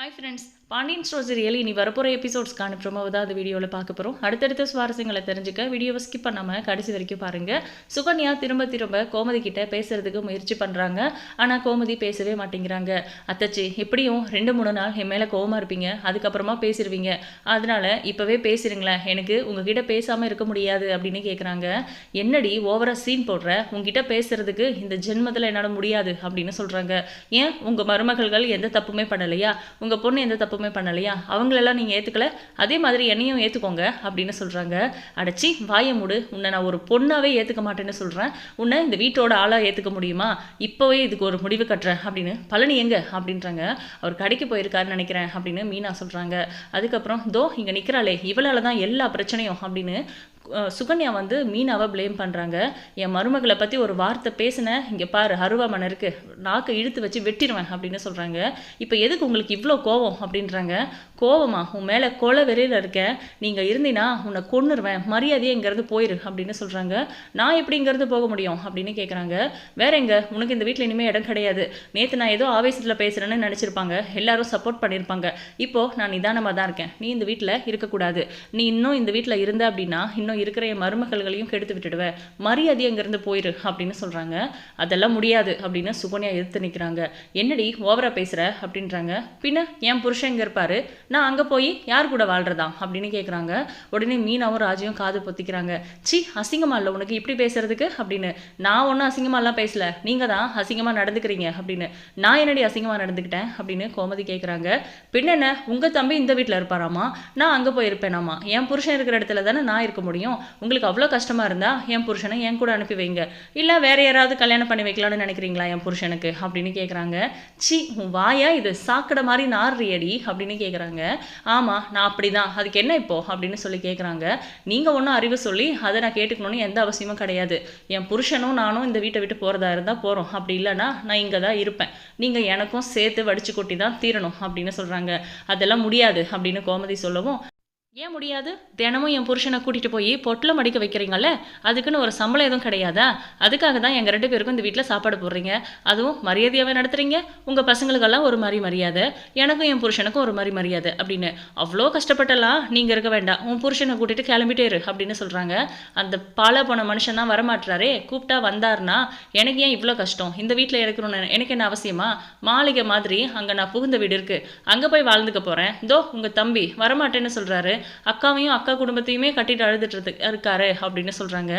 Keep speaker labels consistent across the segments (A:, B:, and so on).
A: Hi friends Pandian stores serial இனி வரப்போகிற எபிசோட்ஸ்க்கான ப்ரொமோவை தான் அந்த வீடியோவில் பார்க்க போகிறோம் அடுத்தடுத்த சுவாரஸ்யங்களை தெரிஞ்சுக்க வீடியோவை ஸ்கிப் பண்ணாமல் கடைசி வரைக்கும் பாருங்கள் சுகன்யா திரும்ப திரும்ப கோமதி கிட்ட பேசுறதுக்கு முயற்சி பண்ணுறாங்க ஆனால் கோமதி பேசவே மாட்டேங்கிறாங்க. அத்தச்சி எப்படியும் ரெண்டு மூணு நாள் என் மேலே கோவமாக இருப்பீங்க. அதுக்கப்புறமா பேசிடுவீங்க அதனால் இப்போவே பேசிடுங்களேன் எனக்கு உங்ககிட்ட பேசாமல் இருக்க முடியாது அப்படின்னு கேட்குறாங்க என்னடி ஓவராக சீன் போடுற? உங்ககிட்ட பேசுறதுக்கு இந்த ஜென்மத்தில் என்னால் முடியாது அப்படின்னு சொல்கிறாங்க ஏன்? உங்கள் மருமகள்கள் எந்த தப்புமே பண்ணலையா? உங்கள் பொண்ணு எந்த தப்புமே பண்ணலையா? அவங்களெல்லாம் நீங்கள் ஏற்றுக்கல அதே மாதிரி என்னையும் ஏற்றுக்கோங்க அப்படின்னு சொல்கிறாங்க அடைச்சி வாயை மூடு. உன்னை நான் ஒரு பொண்ணாகவே ஏற்றுக்க மாட்டேன்னு சொல்கிறேன் உன்னை இந்த வீட்டோட ஆளாக ஏற்றுக்க முடியுமா? இப்போவே இதுக்கு ஒரு முடிவு கட்டுறேன் அப்படின்னு. பழனி எங்க? அப்படின்றாங்க. அவர் கடைக்கு போயிருக்காருன்னு நினைக்கிறேன் அப்படின்னு மீனா சொல்கிறாங்க அதுக்கப்புறம் தோ இங்கே நிற்கிறாளே இவளால் தான் எல்லா பிரச்சனையும் அப்படின்னு சுகன்யா வந்து மீனாவை ப்ளேம் பண்ணுறாங்க என் மருமகளை பற்றி ஒரு வார்த்தை பேசினேன் இங்கே பாரு அருவாமனை இருக்குது நாக்கை இழுத்து வச்சு வெட்டிடுவேன் அப்படின்னு சொல்கிறாங்க இப்போ எதுக்கு உங்களுக்கு இவ்வளோ கோவம் அப்படின்றாங்க. கோவமா உன் மேலே கொலை வெறியில் இருக்கேன் நீங்கள் இருந்தீன்னா உன்னை கொன்னுருவேன் மரியாதையே இங்கேருந்து போயிரு அப்படின்னு சொல்கிறாங்க நான் எப்படி இங்கேருந்து போக முடியும் அப்படின்னு கேட்குறாங்க வேற எங்க? உனக்கு இந்த வீட்டில் இனிமேல் இடம் கிடையாது. நேற்று நான் ஏதோ ஆவேசத்தில் பேசுகிறேன்னு நினச்சிருப்பாங்க. எல்லாரும் சப்போர்ட் பண்ணியிருப்பாங்க இப்போது நான் நிதானமாக தான் இருக்கேன். நீ இந்த வீட்டில் இருக்கக்கூடாது. நீ இன்னும் இந்த வீட்டில் இருந்த அப்படின்னா இன்னும் இருக்கிற என் மருமகள்களையும் கெடுத்து விட்டுடுவேன் மரியாதை அங்கேருந்து போயிரு அப்படின்னு சொல்கிறாங்க அதெல்லாம் முடியாது அப்படின்னு சுகன்யா எதிர்த்து நிற்கிறாங்க என்னடி ஓவரா பேசுகிற அப்படின்றாங்க. பின்ன என் புருஷன் இங்கே இருப்பாரு? நான் அங்கே போய் யார் கூட வாழ்றதா அப்படின்னு கேட்குறாங்க உடனே மீனாவும் ராஜையும் காது பொத்திக்கிறாங்க. சி அசிங்கமா இல்லை உனக்கு இப்படி பேசுறதுக்கு? அப்படின்னு. நான் ஒன்றும் அசிங்கமாலாம் பேசல. நீங்கள் தான் அசிங்கமாக நடந்துக்கிறீங்க அப்படின்னு. நான் என்னடி அசிங்கமாக நடந்துக்கிட்டேன்? அப்படின்னு கோமதி கேட்குறாங்க பின்ன என்ன? உங்கள் தம்பி இந்த வீட்டில் இருப்பாராமா? நான் அங்கே போயிருப்பேனாமா? என் புருஷன் இருக்கிற இடத்துல தானே நான் இருக்க முடியும்? உங்களுக்கு அவ்வளோ கஷ்டமாக இருந்தால் என் புருஷனை என் கூட அனுப்பி வைங்க. இல்லை வேற யாராவது கல்யாணம் பண்ணி வைக்கலாம்னு நினைக்கிறீங்களா என் புருஷனுக்கு? அப்படின்னு கேட்குறாங்க சி உன் வாயா இது சாக்கடை மாதிரி நார்றியடி அப்படின்னு கேட்குறாங்க ஆமாம் நான் அப்படிதான். அதுக்கு என்ன இப்போ? அப்படின்னு சொல்லி கேட்குறாங்க நீங்கள் ஒன்றும் அறிவு சொல்லி அதை நான் கேட்டுக்கணும்னு எந்த அவசியமும் கிடையாது. என் புருஷனும் நானும் இந்த வீட்டை விட்டு போகிறதா இருந்தால் போகிறோம் அப்படி இல்லைன்னா நான் இங்கே தான் இருப்பேன். நீங்கள் எனக்கும் சேர்த்து வடிச்சு கொட்டி தான் தீரணும் அப்படின்னு சொல்கிறாங்க அதெல்லாம் முடியாது அப்படின்னு கோமதி சொல்லவும் ஏன் முடியாது? தினமும் என் புருஷனை கூட்டிகிட்டு போய் பொட்டில் மடிக்க வைக்கிறீங்கல்ல? அதுக்குன்னு ஒரு சம்பளம் எதுவும் கிடையாதா? அதுக்காக தான் எங்கள் ரெண்டு பேருக்கும் இந்த வீட்டில் சாப்பாடு போடுறீங்க. அதுவும் மரியாதையாகவே நடத்துகிறீங்க உங்கள் பசங்களுக்கெல்லாம் ஒரு மாதிரி மரியாதை. எனக்கும் என் புருஷனுக்கும் ஒரு மாதிரி மரியாதை அப்படின்னு. அவ்வளோ கஷ்டப்பட்டெல்லாம் நீங்கள் இருக்க வேண்டாம். உன் புருஷனை கூட்டிகிட்டு கிளம்பிட்டே இரு அப்படின்னு சொல்கிறாங்க அந்த பாலை போன மனுஷன் தான் வரமாட்டுறாரே கூப்பிட்டா வந்தாருன்னா எனக்கு ஏன் இவ்வளோ கஷ்டம்? இந்த வீட்டில் இருக்கணும்னு எனக்கு என்ன அவசியமா? மாளிகை மாதிரி அங்கே நான் புகுந்த வீடு இருக்குது அங்கே போய் வாழ்ந்துக்க போகிறேன் தோ உங்கள் தம்பி வரமாட்டேன்னு சொல்கிறாரு அக்காவையும் அக்கா குடும்பத்தையுமே கட்டிட்டு அழுதுட்டு இருக்காரு அப்படின்னு சொல்கிறாங்க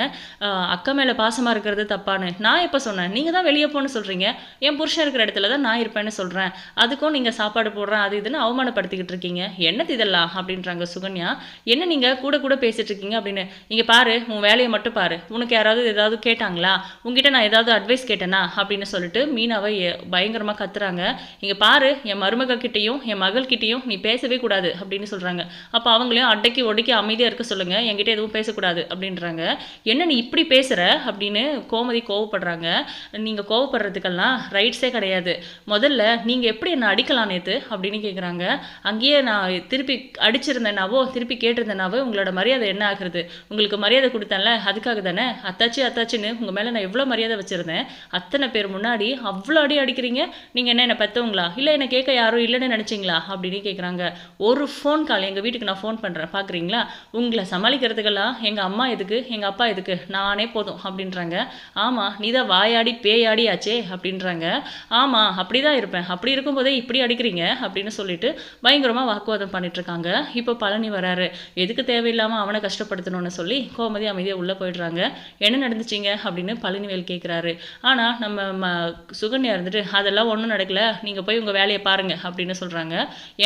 A: அக்கா மேலே பாசமாக இருக்கிறது தப்பான்னு நான் எப்போ சொன்னேன்? நீங்கள் தான் வெளியே போன்னு சொல்கிறீங்க என் புருஷன் இருக்கிற இடத்துல தான் நான் இருப்பேன்னு சொல்கிறேன் அதுக்கும் நீங்கள் சாப்பாடு போடுறேன் அது இதுன்னு அவமானப்படுத்திக்கிட்டு இருக்கீங்க. என்னது இதெல்லாம்? அப்படின்றாங்க சுகன்யா. என்ன நீங்கள் கூட கூட பேசிட்டு இருக்கீங்க அப்படின்னு. நீங்கள் பாரு உன் வேலையை மட்டும் பாரு. உனக்கு யாராவது ஏதாவது கேட்டாங்களா? உங்ககிட்ட நான் ஏதாவது அட்வைஸ் கேட்டேனா? அப்படின்னு சொல்லிட்டு மீனாவை பயங்கரமாக பயங்கரமா கத்துறாங்க. இங்க பாரு என் மருமக கிட்டேயும் என் மகள்கிட்டையும் நீ பேசவே கூடாது அப்படின்னு சொல்றாங்க. அப்போ அவங்களையும் அடக்கி ஒடுக்கி அமைதியாக இருக்க சொல்லுங்க. என்கிட்ட எதுவும் பேசக்கூடாது அப்படின்றாங்க. என்ன நீ இப்படி பேசுகிற அப்படின்னு கோமதி கோவப்படுறாங்க. நீங்கள் கோவப்படுறதுக்கெல்லாம் ரைட்ஸே கிடையாது. முதல்ல நீங்கள் எப்படி என்னை அடிக்கலாம் நேற்று அப்படின்னு கேட்குறாங்க அங்கேயே நான் திருப்பி அடிச்சிருந்தேனாவோ திருப்பி கேட்டிருந்தேனாவோ உங்களோட மரியாதை என்ன ஆகுறது? உங்களுக்கு மரியாதை கொடுத்தேன்ல அதுக்காக தானே? அத்தாச்சி அத்தாச்சின்னு உங்கள் மேலே நான் எவ்வளோ மரியாதை வச்சுருந்தேன்? அத்தனை பேர் முன்னாடி அவ்வளோ அடி அடிக்கிறீங்க? நீங்கள் என்ன என்ன பெற்றவங்களா இல்லை என்னை கேட்க யாரும் இல்லைன்னு நினச்சிங்களா? அப்படின்னு கேட்குறாங்க ஒரு ஃபோன் கால் எங்கள் வீட்டுக்கு நான் ஃபோன் பண்றேன் பாக்குறீங்களா? உங்களை சமாளிக்கிறதுக்கெல்லாம் எங்க அம்மா எதுக்கு எங்க அப்பா எதுக்கு? நானே போதும் அப்படின்றாங்க. ஆமா நீ தான் வாயாடி பேயாடி ஆச்சே அப்படின்றாங்க. ஆமா அப்படிதான் இருப்பேன். அப்படி இருக்கும்போதே இப்படி அடிக்கிறீங்க அப்படின்னு சொல்லிட்டு பயங்கரமா வாக்குவாதம் பண்ணிட்டு இருக்காங்க இப்போ பழனி வராரு. எதுக்கு தேவையில்லாம அவனை கஷ்டப்படுத்தணும்னு சொல்லி கோமதி அமைதியாக உள்ள போயிடுறாங்க. என்ன நடந்துச்சிங்க? அப்படின்னு பழனிவேல் கேட்குறாரு ஆனா நம்ம ம சுகன்யா இருந்துட்டு அதெல்லாம் ஒன்றும் நடக்கல. நீங்க போய் உங்க வேலையை பாருங்க அப்படின்னு சொல்றாங்க.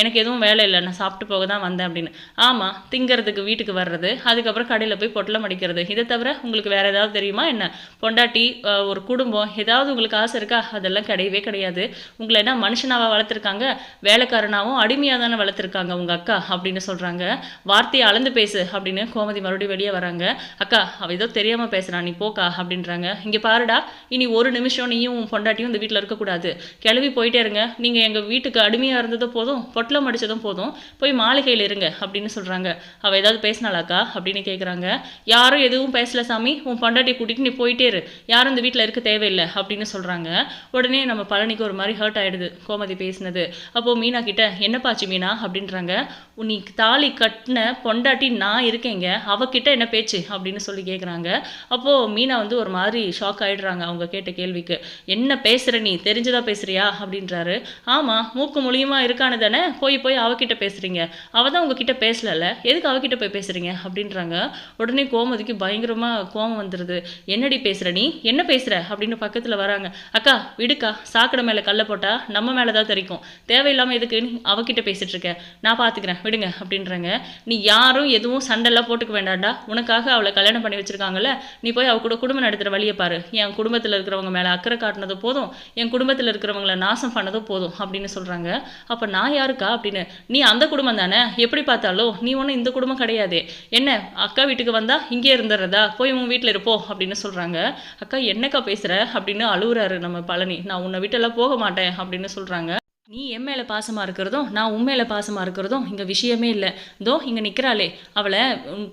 A: எனக்கு எதுவும் வேலை இல்லை. நான் சாப்பிட்டு போக தான் வந்தேன் அப்படின்னு. ஆமா திங்கிறதுக்கு வீட்டுக்கு வர்றது அதுக்கப்புறம் கடையில் போய் பொட்டலம் அடிக்கிறது. இதை தவிர உங்களுக்கு வேற ஏதாவது தெரியுமா என்ன? பொண்டாட்டி ஒரு குடும்பம் ஏதாவது உங்களுக்கு ஆசை இருக்கா? அதெல்லாம் கிடையவே கிடையாது. உங்களை என்ன மனுஷனாவா வளர்த்துருக்காங்க? வேலைக்காரனாகவும் அடிமையாக தானே வளர்த்துருக்காங்க உங்க அக்கா அப்படின்னு சொல்றாங்க. வார்த்தையை அளந்து பேசு அப்படின்னு கோமதி மறுபடியும் வெளியே வராங்க. அக்கா அவ ஏதோ தெரியாமல் பேசுகிறான் நீ போக்கா அப்படின்றாங்க. இங்கே பாருடா இனி ஒரு நிமிஷம் நீயும் உன் பொண்டாட்டியும் இந்த வீட்டில் இருக்கக்கூடாது கிளம்பி போயிட்டே இருங்க. நீங்க எங்கள் வீட்டுக்கு அடிமையாக இருந்ததும் போதும் பொட்டலம் அடித்ததும் போதும். போய் மாளிகையில் இருங்க அப்படின்னு சொல்கிறாங்க அவள் ஏதாவது பேசினாளாக்கா? அப்படின்னு கேட்குறாங்க யாரும் எதுவும் பேசல சாமி. உன் பொண்டாட்டி கூட்டிகிட்டு நீ போயிட்டே இரு. யாரும் இந்த வீட்டில் இருக்க தேவையில்லை அப்படின்னு சொல்கிறாங்க உடனே நம்ம பழனிக்கு ஒரு மாதிரி ஹர்ட் ஆகிடுது கோமதி பேசினது. அப்போது மீனா கிட்ட என்னப்பாச்சு மீனா? அப்படின்றாங்க. நீ தாலி கட்டின பொண்டாட்டி நான் இருக்கேங்க. அவகிட்ட என்ன பேச்சு? அப்படின்னு சொல்லி கேட்குறாங்க அப்போது மீனா வந்து ஒரு மாதிரி ஷாக் ஆகிடுறாங்க அவங்க கேட்ட கேள்விக்கு. என்ன பேசுகிற நீ? தெரிஞ்சதா பேசுறியா? அப்படின்றாரு. ஆமாம் மூக்கு மூலியமாக இருக்கானு தானே. போய் போய் அவகிட்ட பேசுகிறீங்க அவள் தான் உங்ககிட்ட பேசலல்ல எதுக்கு அவகிட்ட போய் பேசுகிறீங்க அப்படின்றாங்க. உடனே கோமதிக்கு பயங்கரமாக கோவம் வந்துடுது என்னடி பேசுகிற நீ? என்ன பேசுகிற அப்படின்னு பக்கத்தில் வராங்க. அக்கா விடுக்கா. சாக்கடை மேலே கல்லை போட்டால் நம்ம மேலே தான் தெரிக்கும் தேவையில்லாமல் எதுக்கு நீ அவகிட்ட பேசிட்டு நான் பார்த்துக்கிறேன் விடுங்க. அப்படின்றாங்க. நீ யாரும் எதுவும் சண்டைலாம் போட்டுக்க வேண்டாண்டா உனக்காக அவளை கல்யாணம் பண்ணி வச்சுருக்காங்கல்ல. நீ போய் அவ கூட குடும்பம் நடத்துகிற வழியை பாரு. என் குடும்பத்தில் இருக்கிறவங்க மேலே அக்கறை காட்டினது போதும். என் குடும்பத்தில் இருக்கிறவங்கள நாசம் பண்ணதும் போதும் அப்படின்னு சொல்கிறாங்க அப்போ நான் யாருக்கா? அப்படின்னு. நீ அந்த குடும்பம் தானே? எப்படி பார்த்தாலும் நீ ஒன்றும் இந்த குடும்பம் கிடையாது. என்ன அக்கா வீட்டுக்கு வந்தா இங்கே இருந்துடுறதா? போய் உன் வீட்டில் இருப்போ அப்படின்னு சொல்கிறாங்க அக்கா என்னக்கா பேசுகிற அப்படின்னு அழுகுறாரு நம்ம பழனி. நான் உன்னை வீட்டெல்லாம் போக மாட்டேன் அப்படின்னு சொல்கிறாங்க நீ என் மேலே பாசமாக இருக்கிறதும் நான் உன் மேலே பாசமாக இருக்கிறதும் இங்கே விஷயமே இல்லை. தோ இங்கே நிற்கிறாளே அவளை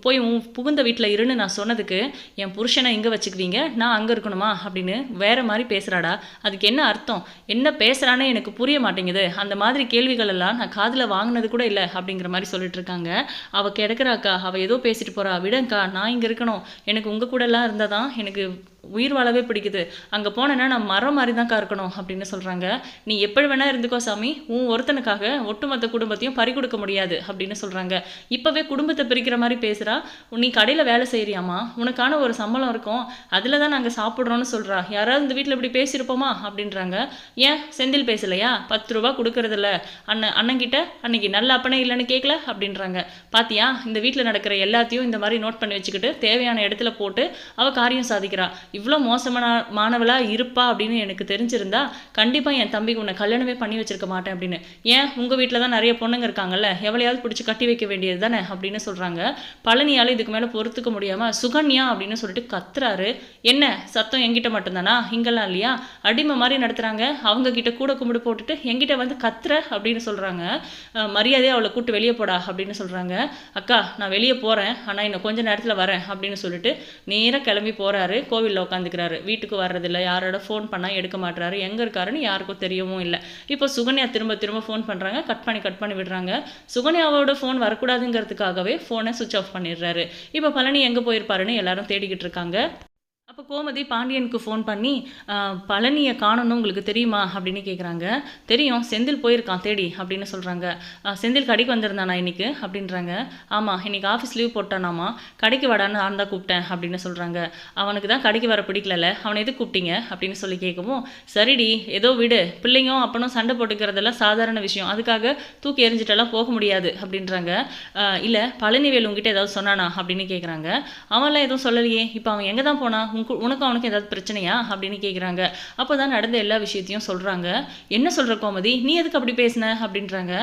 A: போய் உன் புகுந்த வீட்டில் இருன்னு நான் சொன்னதுக்கு என் புருஷனை இங்கே வச்சுக்குவீங்க நான் அங்கே இருக்கணுமா? அப்படின்னு வேறு மாதிரி பேசுகிறாடா அதுக்கு என்ன அர்த்தம்? என்ன பேசுகிறானே எனக்கு புரிய மாட்டேங்குது. அந்த மாதிரி கேள்விகள் எல்லாம் நான் காதில் வாங்கினது கூட இல்லை அப்படிங்கிற மாதிரி சொல்லிட்டு இருக்காங்க. அவள் கிடக்கிறாக்கா? அவள் ஏதோ பேசிட்டு போகிறா விடங்க்கா நான் இங்கே இருக்கணும். எனக்கு உங்கள் கூடலாம் இருந்தால் தான் எனக்கு உயிர் வாழவே பிடிக்குது. அங்கே போனேன்னா நான் மரம் மாதிரி தான்க்கா இருக்கணும் அப்படின்னு சொல்கிறாங்க நீ எப்படி வேணால் இருந்துக்கோ சாமி உன் ஒருத்தனுக்காக ஒட்டுமொத்த குடும்பத்தையும் பறி கொடுக்க முடியாது அப்படின்னு சொல்கிறாங்க இப்போவே குடும்பத்தை பிரிக்கிற மாதிரி பேசுகிறா நீ கடையில் வேலை செய்கிறியாம்மா உனக்கான ஒரு சம்பளம் இருக்கும். அதில் தான் நாங்கள் சாப்பிட்றோன்னு சொல்கிறா யாராவது இந்த வீட்டில் இப்படி பேசியிருப்போமா? அப்படின்றாங்க. ஏன்? செந்தில் பேசலையா? பத்து ரூபா கொடுக்கறதில்ல. அண்ணன் அண்ணங்கிட்ட அன்னைக்கு நல்ல அப்பனே இல்லைன்னு கேட்கல அப்படின்றாங்க. பாத்தியா? இந்த வீட்டில் நடக்கிற எல்லாத்தையும் இந்த மாதிரி நோட் பண்ணி வச்சுக்கிட்டு தேவையான இடத்துல போட்டு அவள் காரியம் சாதிக்கிறா. இவ்வளோ மோசமான மாணவளா இருப்பா அப்படின்னு எனக்கு தெரிஞ்சிருந்தா கண்டிப்பாக என் தம்பிக்கு உன்னை கல்யாணமே பண்ணி வச்சிருக்க மாட்டேன் அப்படின்னு. ஏன்? உங்கள் வீட்டில் தான் நிறைய பொண்ணுங்க இருக்காங்கல்ல. எவளையாவது பிடிச்சி கட்டி வைக்க வேண்டியது தானே அப்படின்னு சொல்கிறாங்க பழனியால் இதுக்கு மேலே பொறுத்துக்க முடியாமல் சுகன்யா அப்படின்னு சொல்லிட்டு கத்துறாரு. என்ன? சத்தம் எங்கிட்ட மட்டும்தானா? இங்கெல்லாம் இல்லையா? அடிமை மாதிரி நடத்துகிறாங்க அவங்க கிட்ட கூட கும்பிடு போட்டுட்டு எங்கிட்ட வந்து கத்துற அப்படின்னு சொல்கிறாங்க மரியாதையாக அவளை கூட்டு வெளியே போடா அப்படின்னு சொல்கிறாங்க அக்கா நான் வெளியே போகிறேன் ஆனால் இன்னும் கொஞ்ச நேரத்தில் வரேன் அப்படின்னு சொல்லிட்டு நேராக கிளம்பி போகிறாரு கோவிலில் உட்காந்துக்கிறாரு. வீட்டுக்கு வர்றதில்ல. யாரோட ஃபோன் பண்ணால் எடுக்க மாட்றாரு. எங்கே இருக்காருன்னு யாருக்கும் தெரியவும் இல்லை. இப்போ சுகன்யா திரும்ப திரும்ப ஃபோன் பண்ணுறாங்க கட் பண்ணி கட் பண்ணி விடுறாங்க. சுகன்யாவோட ஃபோன் வரக்கூடாதுங்கிறதுக்காகவே ஃபோனை சுவிச் ஆஃப் பண்ணிடுறாரு. இப்போ பழனி எங்கே போயிருப்பாருன்னு எல்லாரும் தேடிக்கிட்டு இருக்காங்க. அப்போ கோமதி பாண்டியனுக்கு ஃபோன் பண்ணி பழனியை காணணும் உங்களுக்கு தெரியுமா? அப்படின்னு கேட்குறாங்க தெரியும். செந்தில் போயிருக்கான். தேடி அப்படின்னு சொல்கிறாங்க செந்தில் கடைக்கு வந்திருந்தானா இன்றைக்கு அப்படின்றாங்க. ஆமாம் இன்னைக்கு ஆஃபீஸ் லீவ் போட்டானாமா? கடைக்கு வாடான்னு நான் தான் கூப்பிட்டேன் அப்படின்னு சொல்கிறாங்க அவனுக்கு தான் கடைக்கு வர பிடிக்கலல்ல. அவனை எது கூப்பிட்டீங்க? அப்படின்னு சொல்லி கேட்கவும் சரிடி ஏதோ விடு. பிள்ளைங்க அப்பனும் சண்டை போட்டுக்கிறதெல்லாம் சாதாரண விஷயம். அதுக்காக தூக்கி எறிஞ்சிட்டெல்லாம் போக முடியாது அப்படின்றாங்க. இல்லை பழனிவேல் உங்ககிட்ட ஏதாவது சொன்னானா? அப்படின்னு கேட்குறாங்க அவன்லாம் எதுவும் சொல்லலையே. இப்போ அவன் எங்கே தான் போனான் உனக்கு உனக்கும் அவனுக்கு ஏதாவது பிரச்சனையா? அப்படின்னு கேட்குறாங்க அப்போ தான் நடந்த எல்லா விஷயத்தையும் சொல்கிறாங்க என்ன சொல்கிற கோமதி? நீ எதுக்கு அப்படி பேசின? அப்படின்றாங்க.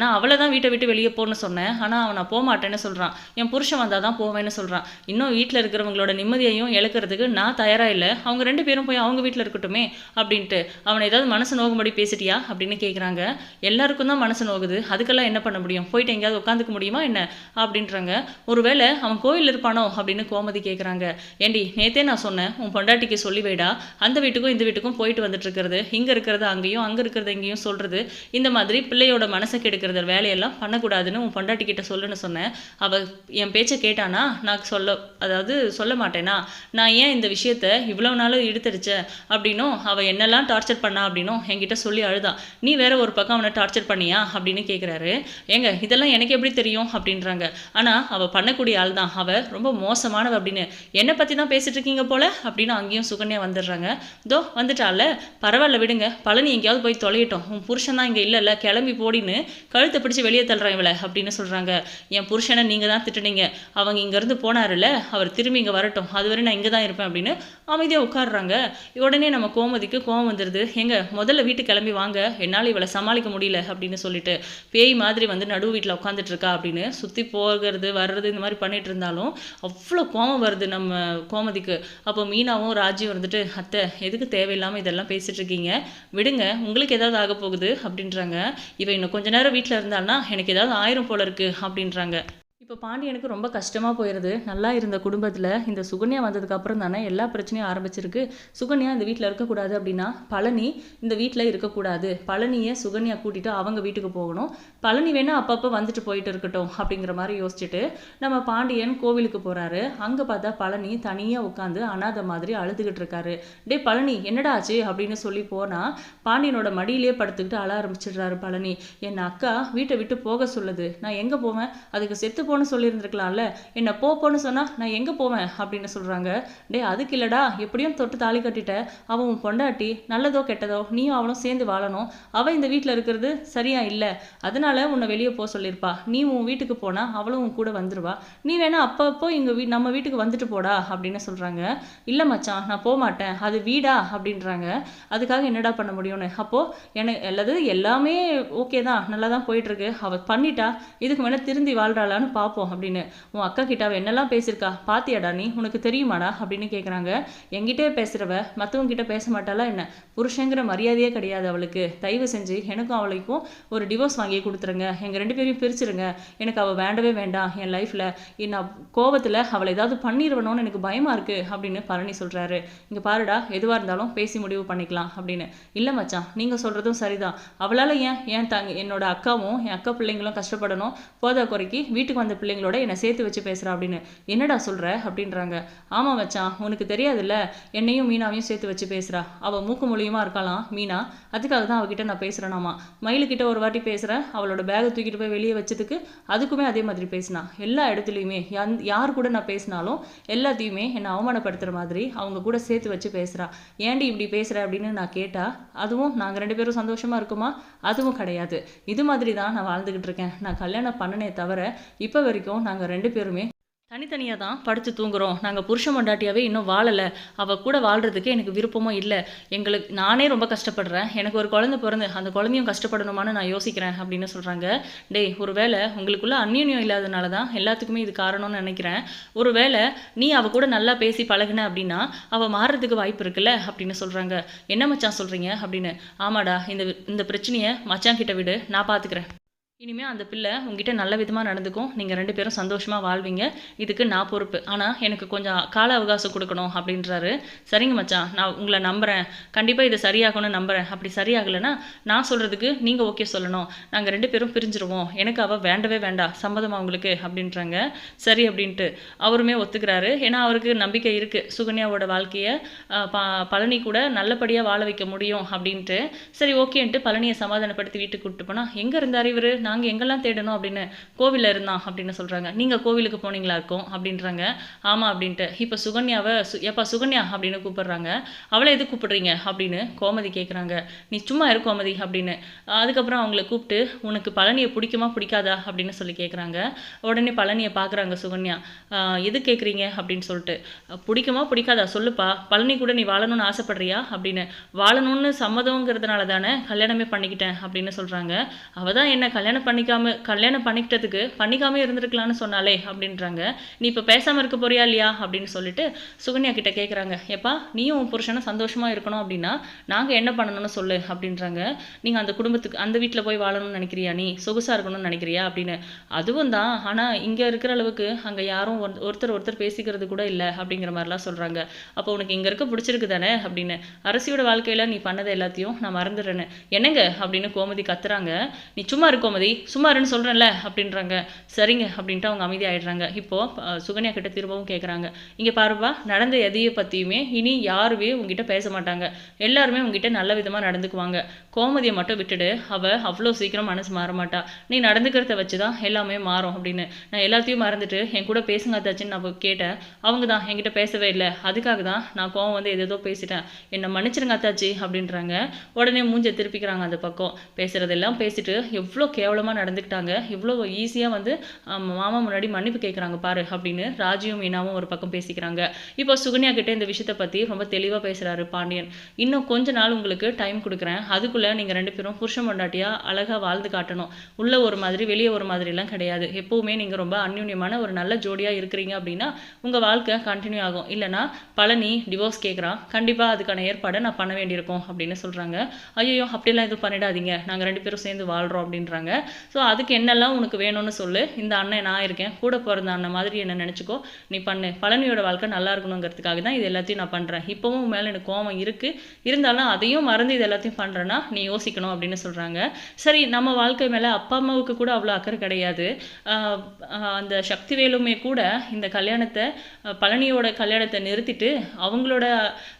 A: நான் அவளை தான் வீட்டை விட்டு வெளியே போகணும்னு சொன்னேன். ஆனால் அவன் நான் போக மாட்டேன்னு சொல்கிறான் என் புருஷன் வந்தால் தான் போவேன்னு சொல்கிறான் இன்னும் வீட்டில் இருக்கிறவங்களோட நிம்மதியையும் இழக்கிறதுக்கு நான் தயாராக இல்லை. அவங்க ரெண்டு பேரும் போய் அவங்க வீட்டில் இருக்கட்டுமே அப்படின்ட்டு. அவனை ஏதாவது மனசு நோகும்படி பேசிட்டியா? அப்படின்னு கேட்குறாங்க எல்லாருக்கும் தான் மனசு நோகுது. அதுக்கெல்லாம் என்ன பண்ண முடியும்? போயிட்டு எங்கேயாவது உட்காந்துக்க முடியுமா என்ன? அப்படின்றாங்க. ஒருவேளை அவன் கோயில் இருப்பானோ? அப்படின்னு கோமதி கேட்குறாங்க ஏண்டி நேத்தே நான் சொன்னேன் உன் பொண்டாட்டிக்கு சொல்லி வைடா. அந்த வீட்டுக்கும் இந்த வீட்டுக்கும் போயிட்டு வந்துட்டு இருக்கிறது. இங்கே இருக்கிறது அங்கேயும் அங்கே இருக்கிறது எங்கேயும் சொல்கிறது இந்த மாதிரி பிள்ளையோட மனசை கெடுக்கிற வேலையெல்லாம் பண்ணக்கூடாதுன்னு உன் பொண்டாட்டிக்கிட்ட சொல்லுன்னு சொன்னேன் அவள் என் பேச்சை கேட்டானா? நான் சொல்ல அதாவது சொல்ல மாட்டேனா? நான் ஏன் இந்த விஷயத்த இவ்வளோ நாள் இழுத்தடிச்சேன் அப்படின்னும் அவள் என்னெல்லாம் டார்ச்சர் பண்ணா அப்படின்னும் என்கிட்ட சொல்லி அழுதான் நீ வேற ஒரு பக்கம் அவனை டார்ச்சர் பண்ணியா? அப்படின்னு கேட்குறாரு ஏங்க இதெல்லாம் எனக்கு எப்படி தெரியும்? அப்படின்றாங்க. ஆனால் அவள் பண்ணக்கூடிய ஆள் தான் அவள் ரொம்ப மோசமானவ அப்படின்னு. என்னை பற்றி தான் பேசிட்டு இருக்கீங்க போல அப்படின்னு அங்கேயும் சுகன்யா வந்துடுறாங்க. தோ வந்துட்டால? பரவாயில்ல விடுங்க. பழனி எங்கேயாவது போய் தொலையட்டும். உன் புருஷன் தான் இங்கே இல்லைல்ல கிளம்பி போடின்னு கழுத்தை பிடிச்சி வெளியே தள்ளுறான் இவளை அப்படின்னு சொல்கிறாங்க என் புருஷனை நீங்கள் தான் திட்டுனீங்க. அவங்க இங்கேருந்து போனாருல்ல அவர் திரும்பி இங்கே வரட்டும். அதுவரை நான் இங்கே தான் இருப்பேன் அப்படின்னு அமைதியாக உட்காடுறாங்க உடனே நம்ம கோமதிக்கு கோவம் வந்துடுது. எங்க முதல்ல வீட்டு கிளம்பி வாங்க. என்னால் இவளை சமாளிக்க முடியல அப்படின்னு சொல்லிட்டு பேய் மாதிரி வந்து நடு வீட்டில் உட்காந்துட்டு இருக்கா அப்படின்னு சுற்றி போகிறது வர்றது இந்த மாதிரி பண்ணிட்டு இருந்தாலும் அவ்வளோ கோவம் வருது நம்ம கோமதிக்கு. அப்போ மீனாவும் ராஜியும் வந்துட்டு அத்தை எதுக்கு தேவையில்லாமல் இதெல்லாம் பேசிகிட்டு இருக்கீங்க? விடுங்க உங்களுக்கு ஏதாவது ஆக போகுது அப்படின்றாங்க. இவ இன்னும் கொஞ்ச நேரம் வீட்டில் இருந்தான்னா எனக்கு ஏதாவது ஆயிரம் போல இருக்குது அப்படின்றாங்க. இப்போ பாண்டியனுக்கு ரொம்ப கஷ்டமாக போயிடுது நல்லா இருந்த குடும்பத்தில் இந்த சுகன்யா வந்ததுக்கப்புறம் தானே எல்லா பிரச்சனையும் ஆரம்பிச்சிருக்கு. சுகன்யா இந்த வீட்டில் இருக்கக்கூடாது அப்படின்னா பழனி இந்த வீட்டில் இருக்கக்கூடாது பழனியை சுகன்யா கூட்டிட்டு அவங்க வீட்டுக்கு போகணும். பழனி வேணால் அப்பப்போ வந்துட்டு போயிட்டு இருக்கட்டும் அப்படிங்கிற மாதிரி யோசிச்சுட்டு நம்ம பாண்டியன் கோவிலுக்கு போகிறாரு அங்கே பார்த்தா பழனி தனியாக உட்காந்து அனாதை மாதிரி அழுதுகிட்டு இருக்காரு. டே பழனி என்னடா ஆச்சு? அப்படின்னு சொல்லி போனால் பாண்டியனோட மடியிலே படுத்துக்கிட்டு அழ ஆரம்பிச்சிடுறாரு பழனி. என் அக்கா வீட்டை விட்டு போக சொல்லுது. நான் எங்கே போவேன்? அதுக்கு செத்து போன்னு சொல்லியிருந்துருக்கலாம்ல. என்ன போ போன்னு சொன்னால் நான் எங்கே போவேன்? அப்படின்னு சொல்கிறாங்க டே அதுக்கு இல்லடா. எப்படியும் தொட்டு தாலி கட்டிட்ட. அவன் உன் பொண்டாட்டி நல்லதோ கெட்டதோ நீயும் அவனும் சேர்ந்து வாழணும். அவள் இந்த வீட்டில் இருக்கிறது சரியா இல்லை. அதனால உன்னை வெளியே போக சொல்லியிருப்பா. நீ உன் வீட்டுக்கு போனால் அவளும் உன் கூட வந்துருவா. நீ வேணா அப்பப்போ இங்கே வீ நம்ம வீட்டுக்கு வந்துட்டு போடா அப்படின்னு சொல்கிறாங்க இல்லை மச்சான் நான் போக மாட்டேன். அது வீடா? அப்படின்றாங்க. அதுக்காக என்னடா பண்ண முடியும்னு? அப்போது எனக்கு அல்லது எல்லாமே ஓகே தான். நல்லா தான் போயிட்டுருக்கு அவள் பண்ணிட்டா. இதுக்கு மேலே திருந்தி வாழ்கிறாளான்னு பார்ப்போம் அப்படின்னு. உன் அக்கா கிட்ட அவள் என்னெல்லாம் பேசியிருக்கா? பாத்தியாடா நீ? உனக்கு தெரியுமாடா? அப்படின்னு கேட்குறாங்க என்கிட்டே பேசுகிறவ மற்றவங்க கிட்ட பேச மாட்டாளா என்ன? புருஷங்கிற மரியாதையே கிடையாது அவளுக்கு. தயவு செஞ்சு எனக்கும் அவளுக்கும் ஒரு டிவோர்ஸ் வாங்கி கொடுத்துருங்க. எங்கள் ரெண்டு பேரையும் பிரிச்சிருங்க. எனக்கு அவள் வேண்டவே வேண்டாம் என் லைஃப்பில் நான் கோபத்தில் அவளை ஏதாவது பண்ணிடுவணும்னு எனக்கு பயமாக இருக்குது அப்படின்னு பழனி சொல்கிறாரு இங்கே பாருடா எதுவாக இருந்தாலும் பேசி முடிவு பண்ணிக்கலாம் அப்படின்னு. இல்லை மச்சான் நீங்கள் சொல்கிறதும் சரிதான். அவளால் ஏன் ஏன் தங்க என்னோட அக்காவும் என் அக்கா பிள்ளைங்களும் கஷ்டப்படணும்? போதா குறைக்கு வீட்டுக்கு வந்த பிள்ளைங்களோட என்னை சேர்த்து வச்சு பேசுகிறா அப்படின்னு. என்னடா சொல்கிற அப்படின்றாங்க. ஆமாம் வச்சான் உனக்கு தெரியாதுல்ல? என்னையும் மீனாவையும் சேர்த்து வச்சு பேசுகிறா அவள் மூக்கு மொழியுமா இருக்கலாம் மீனா? அதுக்காக தான் அவகிட்ட நான் பேசுகிறேனாமா மயிலுக்கிட்ட ஒரு வாட்டி பேசுகிறேன் அவளோட பேகை தூக்கிட்டு போய் வெளியே வச்சதுக்கு அதுக்குமே அதே மாதிரி பேசினா. எல்லா இடத்துலையுமே யார் யார் கூட நான் பேசினாலும் எல்லாத்தையுமே என்னை அவமானப்படுத்துகிற மாதிரி அவங்க கூட சேர்த்து வச்சு பேசுகிறா ஏன்டி இப்படி பேசுகிற அப்படின்னு நான் கேட்டால் அதுவும் நாங்கள் ரெண்டு பேரும் சந்தோஷமாக இருக்குமா? அதுவும் கிடையாது. இது மாதிரி தான் நான் வாழ்ந்துக்கிட்டு இருக்கேன். நான் கல்யாணம் பண்ணனே தவிர இப்போ வரைக்கும் நாங்கள் ரெண்டு பேருமே தனித்தனியாக தான் படுத்து தூங்குறோம். நாங்கள் புருஷ மண்டாட்டியாவே இன்னும் வாழலை. அவள் கூட வாழ்கிறதுக்கு எனக்கு விருப்பமும் இல்லை. எங்களுக்கு நானே ரொம்ப கஷ்டப்படுறேன். எனக்கு ஒரு குழந்தை பிறந்து அந்த குழந்தையும் கஷ்டப்படணுமான்னு நான் யோசிக்கிறேன் அப்படின்னு சொல்கிறாங்க டேய் ஒரு வேளை உங்களுக்குள்ளே அந்யோன்யம் இல்லாதனால தான் எல்லாத்துக்குமே இது காரணம்னு நினைக்கிறேன். ஒரு வேளை நீ அவள் கூட நல்லா பேசி பழகுன அப்படின்னா அவள் மாறுறதுக்கு வாய்ப்பு இருக்குல்ல அப்படின்னு சொல்கிறாங்க என்ன மச்சான் சொல்கிறீங்க அப்படின்னு. ஆமாடா இந்த இந்த பிரச்சனையை மச்சான் கிட்ட விடு. நான் பார்த்துக்கிறேன் இனிமேல் அந்த பிள்ளை உங்ககிட்ட நல்ல விதமாக நடந்துக்கும். நீங்கள் ரெண்டு பேரும் சந்தோஷமாக வாழ்வீங்க. இதுக்கு நான் பொறுப்பு. ஆனால் எனக்கு கொஞ்சம் கால அவகாசம் கொடுக்கணும் அப்படின்றாரு. சரிங்க மச்சான் நான் உங்களை நம்புகிறேன் கண்டிப்பாக இதை சரியாகணும்னு நம்புகிறேன் அப்படி சரியாகலைன்னா நான் சொல்கிறதுக்கு நீங்கள் ஓகே சொல்லணும். நாங்கள் ரெண்டு பேரும் பிரிஞ்சிருவோம். எனக்கு அவள் வேண்டவே வேண்டாம் சம்மதம் உங்களுக்கு? அப்படின்றாங்க. சரி அப்படின்ட்டு அவருமே ஒத்துக்கிறாரு. ஏன்னா அவருக்கு நம்பிக்கை இருக்குது சுகன்யாவோட வாழ்க்கையை ப பழனி கூட நல்லபடியாக வாழ வைக்க முடியும் அப்படின்ட்டு. சரி ஓகேன்ட்டு பழனியை சமாதானப்படுத்தி வீட்டுக்கு கூப்பிட்டு போனால் எங்கே இருந்தார் இவர்? நாங்கள் எங்கெல்லாம் தேடணும் அப்படின்னு கோவிலில் இருந்தான் அப்படின்னு சொல்கிறாங்க நீங்கள் கோவிலுக்கு போனீங்களா இருக்கும்? அப்படின்றாங்க. ஆமாம் அப்படின்ட்டு. இப்போ சுகன்யாவை சு எப்பா சுகன்யா அப்படின்னு கூப்பிடுறாங்க. அவளை எது கூப்பிடுறீங்க? அப்படின்னு கோமதி கேட்குறாங்க நீ சும்மா இரு கோமதி அப்படின்னு. அதுக்கப்புறம் அவங்கள கூப்பிட்டு உனக்கு பழனியை பிடிக்குமா பிடிக்காதா? அப்படின்னு சொல்லி கேட்குறாங்க உடனே பழனியை பார்க்குறாங்க சுகன்யா. எது கேட்குறீங்க அப்படின்னு சொல்லிட்டு. பிடிக்குமா பிடிக்காதா? சொல்லுப்பா. பழனி கூட நீ வாழணும்னு ஆசைப்படுறியா? அப்படின்னு. வாழணும்னு சம்மதங்கிறதுனால தானே கல்யாணமே பண்ணிக்கிட்டேன் அப்படின்னு சொல்கிறாங்க அவள் தான் என்ன கல்யாணம் பண்ணிக்காம கல்யாணம் பண்ணிக்கிட்டதுக்கு பண்ணிக்காம இருந்திருக்கலாம்னு சொன்னாலே அப்படின்றாங்க. நீ இப்போ பேசாமல் இருக்க போறியா இல்லையா அப்படின்னு சொல்லிட்டு சுகன்யா கிட்ட கேட்குறாங்க ஏப்பா நீயும் உன் புருஷனை சந்தோஷமாக இருக்கணும் அப்படின்னா நாங்கள் என்ன பண்ணணும்னு சொல்லு அப்படின்றாங்க. நீங்கள் அந்த குடும்பத்துக்கு அந்த வீட்டில் போய் வாழணும்னு நினைக்கிறியா நீ? சொகுசாக இருக்கணும்னு நினைக்கிறியா அப்படின்னு. அதுவும் தான் ஆனால் இங்கே இருக்கிற அளவுக்கு அங்கே யாரும் ஒரு- ஒருத்தர் ஒருத்தர் பேசிக்கிறது கூட இல்லை அப்படிங்கிற மாதிரிலாம் சொல்கிறாங்க அப்போ உனக்கு இங்கே இருக்க பிடிச்சிருக்கு தானே அப்படின்னு. அரசியோட வாழ்க்கையில் நீ பண்ணதை எல்லாத்தையும் நான் மறந்துடுறேன்னு. என்னங்க அப்படின்னு கோமதி கத்துறாங்க. நீ சும்மா இருக்கோமதி கோமதி சொல்கிறேன்ல அப்படின்றாங்க. சரிங்க அப்படின்ட்டு அவங்க அமைதியாகிடுறாங்க இப்போது சுகன்யா கிட்ட திரும்பவும் கேட்குறாங்க இங்கே பாருப்பா நடந்த எதையை பற்றியுமே இனி யாருமே உங்ககிட்ட பேச மாட்டாங்க. எல்லாருமே உங்ககிட்ட நல்ல விதமாக நடந்துக்குவாங்க. கோமதியை மட்டும் விட்டுடு. அவள் அவ்வளோ சீக்கிரம் மனசு மாற மாட்டா. நீ நடந்துக்கிறத வச்சு தான் எல்லாமே மாறும் அப்படின்னு. நான் எல்லாத்தையும் மறந்துட்டு என் கூட பேசுங்க அத்தாச்சின்னு நான் கேட்டேன். அவங்க தான் என்கிட்ட பேசவே இல்லை. அதுக்காக தான் நான் கோவம் வந்து எதேதோ பேசிட்டேன். என்னை மன்னிச்சிருங்க அத்தாச்சி அப்படின்றாங்க. உடனே மூஞ்ச திருப்பிக்கிறாங்க அந்த பக்கம். பேசுகிறதெல்லாம் பேசிட்டு எவ்வளோ கேவலமாக நடந்துக்கிட்டாங்க. இவ்வளோ ஈஸியாக வந்து மாமா முன்னாடி மன்னிப்பு கேட்குறாங்க பாரு அப்படின்னு ராஜியும் மீனாவும் ஒரு பக்கம் பேசிக்கிறாங்க. இப்போ சுகன்யா கிட்டே இந்த விஷயத்தை பற்றி ரொம்ப தெளிவாக பேசுகிறாரு பாண்டியன். இன்னும் கொஞ்ச நாள் உங்களுக்கு டைம் கொடுக்குறேன். அதுக்குள்ளே நீங்கள் ரெண்டு பேரும் புருஷன் பொண்டாட்டியாக அழகாக வாழ்ந்து காட்டணும். உள்ளே ஒரு மாதிரி வெளியே ஒரு மாதிரிலாம் கிடையாது. எப்போவுமே நீங்கள் ரொம்ப அந்யூன்யமான ஒரு நல்ல ஜோடியாக இருக்கிறீங்க அப்படின்னா உங்கள் வாழ்க்கை கண்டினியூ ஆகும். இல்லைனா பழனி டிவோர்ஸ் கேட்குறான் கண்டிப்பாக அதுக்கான ஏற்பாடை நான் பண்ண வேண்டியிருக்கும் அப்படின்னு சொல்கிறாங்க ஐயோ அப்படிலாம் எதுவும் பண்ணிடாதீங்க. நாங்கள் ரெண்டு பேரும் சேர்ந்து வாழ்கிறோம் அப்படின்றாங்க. ஸோ அதுக்கு என்னெல்லாம் உனக்கு வேணும்னு சொல்லு. இந்த அண்ணன் நான் இருக்கேன். கூட பிறந்த அண்ணன் மாதிரி என்ன நினச்சிக்கோ. நீ பண்ணு. பழனியோட வாழ்க்கை நல்லா இருக்கணுங்கிறதுக்காக தான் இது எல்லாத்தையும் நான் பண்ணுறேன் இப்போவும் மேலே எனக்கு கோவம் இருக்குது இருந்தாலும் அதையும் மறந்து இது எல்லாத்தையும் பண்ணுறேன்னா நீ யோசிக்கணும் அப்படின்னு சொல்கிறாங்க சரி நம்ம வாழ்க்கை மேலே அப்பா அம்மாவுக்கு கூட அவ்வளோ அக்கறை கிடையாது. அந்த சக்தி அந்த சக்திவேலுமே கூட இந்த கல்யாணத்தை பழனியோட கல்யாணத்தை நிறுத்திட்டு அவங்களோட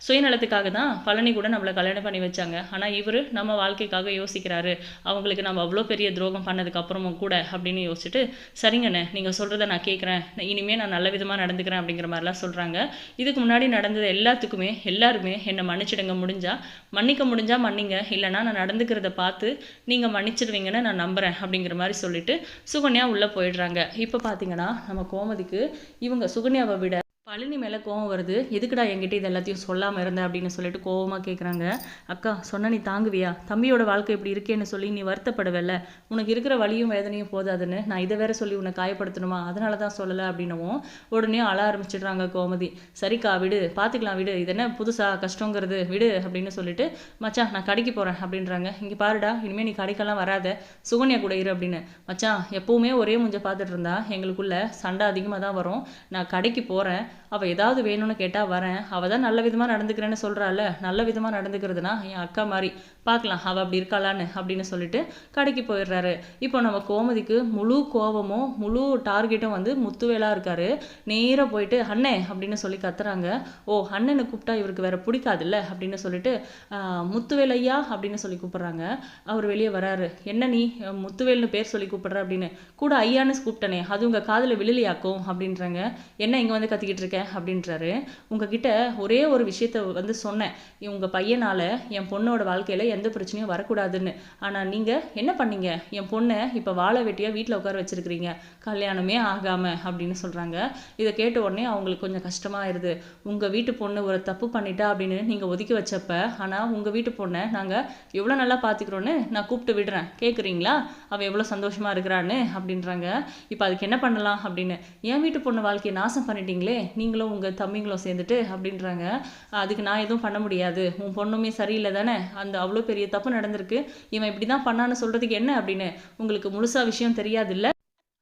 A: சுயநலத்துக்காக தான் பழனி கூட நம்மளை கல்யாணம் பண்ணி வச்சாங்க. ஆனால் இவர் நம்ம வாழ்க்கைக்காக யோசிக்கிறாரு. அவங்களுக்கு நம்ம அவ்வளோ பெரிய துரோகம் பண்ணதுக்கு பண்ணதுக்கப்புறமும் கூட அப்படின்னு யோசிச்சுட்டு சரிங்கண்ணே நீங்கள் சொல்கிறத நான் கேட்குறேன் இனிமேல் நான் நல்ல விதமாக நடந்துக்கிறேன் அப்படிங்கிற மாதிரிலாம் சொல்கிறாங்க இதுக்கு முன்னாடி நடந்தது எல்லாத்துக்குமே எல்லாருமே என்னை மன்னிச்சிடுங்க முடிஞ்சால் மன்னிக்க முடிஞ்சால் மன்னிங்க. இல்லைன்னா நான் நடந்துக்கிறத பார்த்து நீங்கள் மன்னிச்சிடுவீங்கன்னு நான் நம்புகிறேன் அப்படிங்கிற மாதிரி சொல்லிட்டு சுகன்யா உள்ளே போயிடுறாங்க. இப்போ பார்த்தீங்கன்னா நம்ம கோமதிக்கு இவங்க சுகன்யாவை விட பழனி மேலே கோவம் வருது. எதுக்குடா என்கிட்ட இது எல்லாத்தையும் சொல்லாமல் இருந்த அப்படின்னு சொல்லிட்டு கோவமாக கேட்குறாங்க அக்கா சொன்ன நீ தாங்குவியா? தம்பியோட வாழ்க்கை இப்படி இருக்கேன்னு சொல்லி நீ வருத்தப்படவில்ல. உனக்கு இருக்கிற வழியும் வேதனையும் போதாதுன்னு நான் இதை வேற சொல்லி உன்னை காயப்படுத்தணுமா? அதனால தான் சொல்லலை அப்படின்னவும் உடனே அழ ஆரம்பிச்சிடுறாங்க கோமதி. சரிக்கா விடு. பார்த்துக்கலாம் விடு. இது என்ன புதுசாக கஷ்டங்கிறது? விடு அப்படின்னு சொல்லிட்டு மச்சான் நான் கடைக்கு போகிறேன் அப்படின்றாங்க. இங்கே பாருடா இனிமேல் நீ கடைக்கெல்லாம் வராத. சுகன்யா கூட இரு அப்படின்னு. மச்சான் எப்பவுமே ஒரே முஞ்சை பார்த்துட்டு இருந்தா எங்களுக்குள்ள சண்டை அதிகமாக தான் வரும். நான் கடைக்கு போகிறேன் அவள் ஏதாவது வேணும்னு கேட்டால் வரேன். அவள் தான் நல்ல விதமாக நடந்துக்கிறேன்னு சொல்கிறாள் நல்ல விதமாக நடந்துக்கிறதுனா என் அக்கா மாதிரி. பார்க்கலாம் அவள் அப்படி இருக்காளான்னு அப்படின்னு சொல்லிட்டு கடைக்கு போயிடுறாரு. இப்போ நம்ம கோமதிக்கு முழு கோவமும் முழு டார்கெட்டும் வந்து முத்துவேலா இருக்காரு. நேராக போயிட்டு அண்ணே அப்படின்னு சொல்லி கத்துறாங்க. ஓ அண்ணனை கூப்பிட்டா இவருக்கு வேற பிடிக்காதுல்ல? அப்படின்னு சொல்லிட்டு முத்துவேலையா? அப்படின்னு சொல்லி கூப்பிட்றாங்க. அவர் வெளியே வராரு. என்ன நீ முத்துவேல்னு பேர் சொல்லி கூப்பிடுற? அப்படின்னு. கூட ஐயான்னு கூப்பிட்டனே அது உங்கள் காதில் விழலையாக்கும் அப்படின்றாங்க. என்ன இங்கே வந்து கத்திக்கிட்டு வச்சுருக்கேன் அப்படின்றாரு. உங்ககிட்ட ஒரே ஒரு விஷயத்த வந்து சொன்னேன். உங்கள் பையனால் என் பொண்ணோட வாழ்க்கையில் எந்த பிரச்சனையும் வரக்கூடாதுன்னு. ஆனால் நீங்கள் என்ன பண்ணீங்க? என் பொண்ணை இப்போ வாழை வெட்டியா வீட்டில் உட்கார வச்சுருக்கிறீங்க. கல்யாணமே ஆகாமல் அப்படின்னு சொல்கிறாங்க இதை கேட்ட உடனே அவங்களுக்கு கொஞ்சம் கஷ்டமாயிருது. உங்கள் வீட்டு பொண்ணு ஒரு தப்பு பண்ணிட்டா அப்படின்னு நீங்கள் ஒதுக்கி வச்சப்ப ஆனால் உங்கள் வீட்டு பொண்ணை நாங்கள் எவ்வளோ நல்லா பார்த்துக்கிறோன்னு நான் கூப்பிட்டு விடுறேன். கேட்குறீங்களா அவள் எவ்வளோ சந்தோஷமாக இருக்கிறான்னு அப்படின்றாங்க. இப்போ அதுக்கு என்ன பண்ணலாம் அப்படின்னு? என் வீட்டு பொண்ணு வாழ்க்கையை நாசம் பண்ணிட்டீங்களே நீங்களும் உங்க தம்பிங்களும் சேர்ந்துட்டு அப்படின்றாங்க. அதுக்கு நான் எதுவும் பண்ண முடியாது. உன் பொண்ணுமே சரியில்லை தானே? அந்த அவ்வளோ பெரிய தப்பு நடந்திருக்கு. இவன் இப்படி தான் பண்ணான்னு சொல்றதுக்கு என்ன அப்படின்னு உங்களுக்கு முழுசா விஷயம் தெரியாதுல்ல?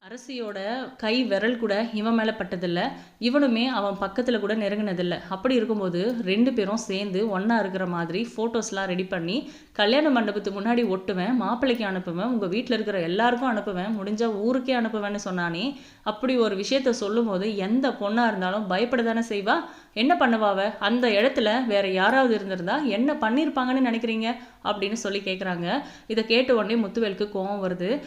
A: அரசியோட கை விரல் கூட இவன் மேலே பட்டதில்ல. இவனுமே அவன் பக்கத்தில் கூட நெருங்கினதில்லை. அப்படி இருக்கும்போது ரெண்டு பேரும் சேர்ந்து ஒன்றா இருக்கிற மாதிரி ஃபோட்டோஸ்லாம் ரெடி பண்ணி கல்யாண மண்டபத்துக்கு முன்னாடி ஒட்டுவேன் மாப்பிள்ளைக்கு அனுப்புவேன் உங்கள் வீட்டில் இருக்கிற எல்லாருக்கும் அனுப்புவேன் முடிஞ்சால் ஊருக்கே அனுப்புவேன்னு சொன்னானே அப்படி ஒரு விஷயத்த சொல்லும்போது எந்த பொண்ணாக இருந்தாலும் பயப்பட தானே செய்வா? என்ன பண்ணுவாவ அந்த இடத்துல வேற யாராவது இருந்திருந்தா என்ன பண்ணியிருப்பாங்கன்னு நினைக்கிறீங்க? அப்படின்னு சொல்லி கேட்குறாங்க இதை கேட்ட உடனே முத்துவேலுக்கு கோவம் வருது.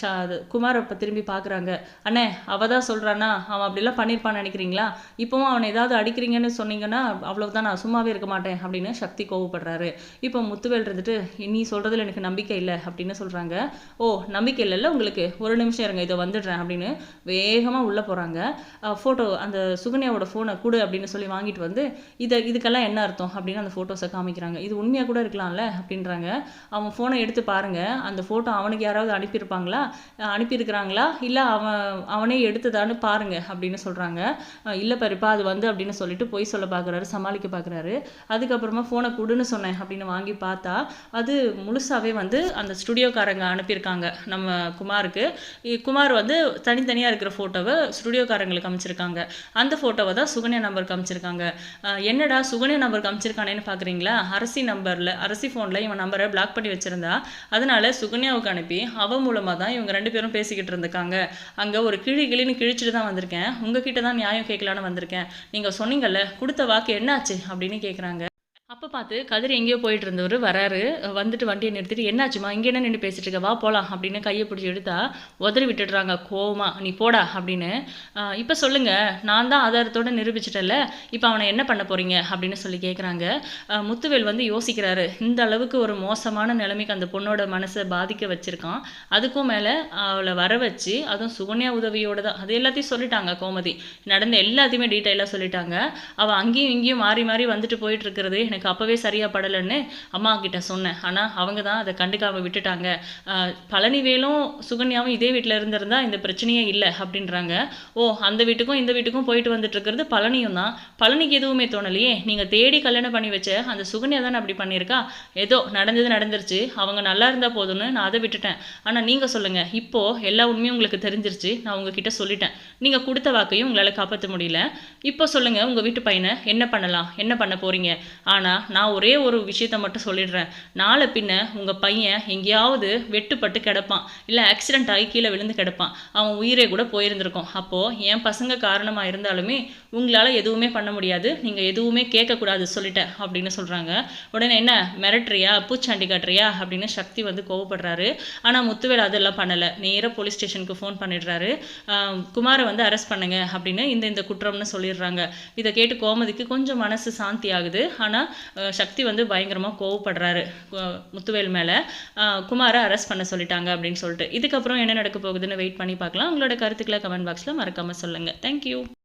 A: ஷா- அது குமாரை இப்போ திரும்பி பார்க்குறாங்க அண்ணே அவ தான் சொல்கிறானா அவன் அப்படிலாம் பண்ணியிருப்பான்னு நினைக்கிறீங்களா? இப்போவும் அவனை ஏதாவது அடிக்கிறீங்கன்னு சொன்னீங்கன்னா அவ்வளோதான் நான் சும்மாவே இருக்க மாட்டேன் அப்படின்னு சக்தி கோவப்படுறாரு. இப்போ முத்துவேல் இருந்துட்டு நீ சொல்கிறதுல எனக்கு நம்பிக்கை இல்லை அப்படின்னு சொல்கிறாங்க ஓ நம்பிக்கை இல்லைல்ல உங்களுக்கு? ஒரு நிமிஷம் இருங்க இதை வந்துடுறேன் அப்படின்னு வேகமாக உள்ளே போகிறாங்க ஃபோட்டோ அந்த சுகன்யாவோட ஃபோனை கொடு அப்படின்னு சொல்லி வாங்கிட்டு வந்து இதை இதுக்கெல்லாம் என்ன அர்த்தம்? அப்படின்னு அந்த ஃபோட்டோஸை காமிக்கிறாங்க. இது உண்மையாக கூட இருக்கலாம்ல அப்படின்றாங்க. அவன் ஃபோனை எடுத்து பாருங்க. அந்த ஃபோட்டோ அவனுக்கு யாராவது அனுப்பியிருப்பாங்களா? அனுப்பியிருக்கிறாங்களா? இல்லை அவன் அவனே எடுத்ததான்னு பாருங்க அப்படின்னு சொல்கிறாங்க இல்லை பெரியப்பா அது வந்து அப்படின்னு சொல்லிட்டு பொய் சொல்ல பார்க்குறாரு சமாளிக்க பார்க்குறாரு அதுக்கப்புறமா ஃபோனை கொடுன்னு சொன்னேன் அப்படின்னு வாங்கி பார்த்தா அது முழுசாவே வந்து அந்த ஸ்டுடியோக்காரங்க அனுப்பியிருக்காங்க நம்ம குமாருக்கு. குமார் வந்து தனித்தனியாக இருக்கிற ஃபோட்டோவை ஸ்டுடியோக்காரங்களுக்கு அமைச்சிருக்காங்க. அந்த ஃபோட்டோவை தான் சுகன்யா நம்பருக்கு அமைச்சிருக்காங்க. என்னடா சுகன்யா நம்பருக்கு அமைச்சிருக்கானேன்னு பார்க்குறீங்களா அரசி நம்பரில் அரசி ஃபோனில் இவன் நம்பரை பிளாக் பண்ணி வச்சிருந்தா அதனால சுகன்யாவுக்கு அனுப்பி அவன் மூலமாக தான் இவங்க ரெண்டு பேரும் பேசிக்கிட்டு இருந்திருக்காங்க அங்கே ஒரு கிழி கிளின்னு கிழிச்சிட்டு தான் வந்திருக்கேன். உங்ககிட்ட தான் நியாயம் கேட்கலான்னு வந்திருக்கேன். நீங்கள் சொன்னீங்கல்ல கொடுத்த வாக்கு என்னாச்சு அப்படின்னு கேட்குறாங்க அப்போ பார்த்து கதிர் எங்கேயோ போயிட்டு இருந்தவர் வராரு. வந்துட்டு வண்டியை நிறுத்திட்டு என்னாச்சுமா இங்கே என்ன நின்று பேசிட்டு இருக்க? வா போகலாம் அப்படின்னு கையை பிடிச்சி எடுத்தா உதறி விட்டுடுறாங்க. கோவமா நீ போடா அப்படின்னு. இப்போ சொல்லுங்க. நான் தான் ஆதாரத்தோட நிரூபிச்சிட்டல இப்போ அவனை என்ன பண்ண போறீங்க? அப்படின்னு சொல்லி கேட்குறாங்க முத்துவேல் வந்து யோசிக்கிறாரு. இந்த அளவுக்கு ஒரு மோசமான நிலைமைக்கு அந்த பொண்ணோட மனசை பாதிக்க வச்சிருக்கான். அதுக்கும் மேலே அவளை வர வச்சு அதுவும் சுகன்யா உதவியோட தான். அது எல்லாத்தையும் சொல்லிட்டாங்க கோமதி. நடந்த எல்லாத்தையுமே டீட்டெயிலாக சொல்லிட்டாங்க. அவள் அங்கேயும் இங்கேயும் மாறி மாறி வந்துட்டு போயிட்டு இருக்கிறது எனக்கு எனக்கு அப்போவே சரியாக படலைன்னு அம்மா கிட்ட சொன்னேன். ஆனால் அவங்க தான் அதை கண்டுக்காம விட்டுட்டாங்க. பழனிவேலும் சுகன்யாவும் இதே வீட்டில் இருந்திருந்தா இந்த பிரச்சனையே இல்லை அப்படின்றாங்க. ஓ அந்த வீட்டுக்கும் இந்த வீட்டுக்கும் போயிட்டு வந்துட்டு இருக்கிறது பழனியும் தான். பழனிக்கு எதுவுமே தோணலையே. நீங்கள் தேடி கல்யாணம் பண்ணி வச்ச அந்த சுகன்யா தானே அப்படி பண்ணியிருக்கா? ஏதோ நடந்தது நடந்துருச்சு. அவங்க நல்லா இருந்தால் போதும்னு நான் அதை விட்டுட்டேன். ஆனால் நீங்கள் சொல்லுங்கள் இப்போது எல்லா உண்மையும் உங்களுக்கு தெரிஞ்சிருச்சு. நான் உங்ககிட்ட சொல்லிட்டேன். நீங்கள் கொடுத்த வாக்கையும் உங்களால் காப்பாற்ற முடியல. இப்போ சொல்லுங்கள் உங்கள் வீட்டு பையனை என்ன பண்ணலாம்? என்ன பண்ண போகிறீங்க ஆனால் நான் ஒரே ஒரு விஷயத்த மட்டும் சொல்லிடுறேன். நாளை பின்ன உங்கள் பையன் எங்கேயாவது வெட்டுப்பட்டு கிடப்பான். இல்லை ஆக்சிடென்ட் ஆகி கீழே விழுந்து கிடப்பான். அவன் உயிரே கூட போயிருந்திருக்கும். அப்போது என் பசங்க காரணமாக இருந்தாலுமே உங்களால் எதுவுமே பண்ண முடியாது. நீங்கள் எதுவுமே கேட்கக்கூடாது சொல்லிட்டேன் அப்படின்னு சொல்கிறாங்க உடனே என்ன மிரட்டுறியா? பூச்சாண்டி காட்டுறியா? அப்படின்னு சக்தி வந்து கோவப்படுறாரு. ஆனால் முத்துவேல் அதெல்லாம் பண்ணலை. நேராக போலீஸ் ஸ்டேஷனுக்கு ஃபோன் பண்ணிடுறாரு. குமாரை வந்து அரெஸ்ட் பண்ணுங்க அப்படின்னு இந்த இந்த குற்றம்னு சொல்லிடுறாங்க. இதை கேட்டு கோமதிக்கு கொஞ்சம் மனசு சாந்தி ஆகுது. ஆனால் சக்தி வந்து பயங்கரமாக கோவப்படுறாரு முத்துவேல் மேலே. குமாரை அரெஸ்ட் பண்ண சொல்லிட்டாங்க அப்படின்னு சொல்லிட்டு. இதுக்கப்புறம் என்ன நடக்க போகுதுன்னு வெயிட் பண்ணி பார்க்கலாம். உங்களோட கருத்துக்களை கமெண்ட் பாக்ஸில் மறக்காமல் சொல்லுங்கள் தேங்க்யூ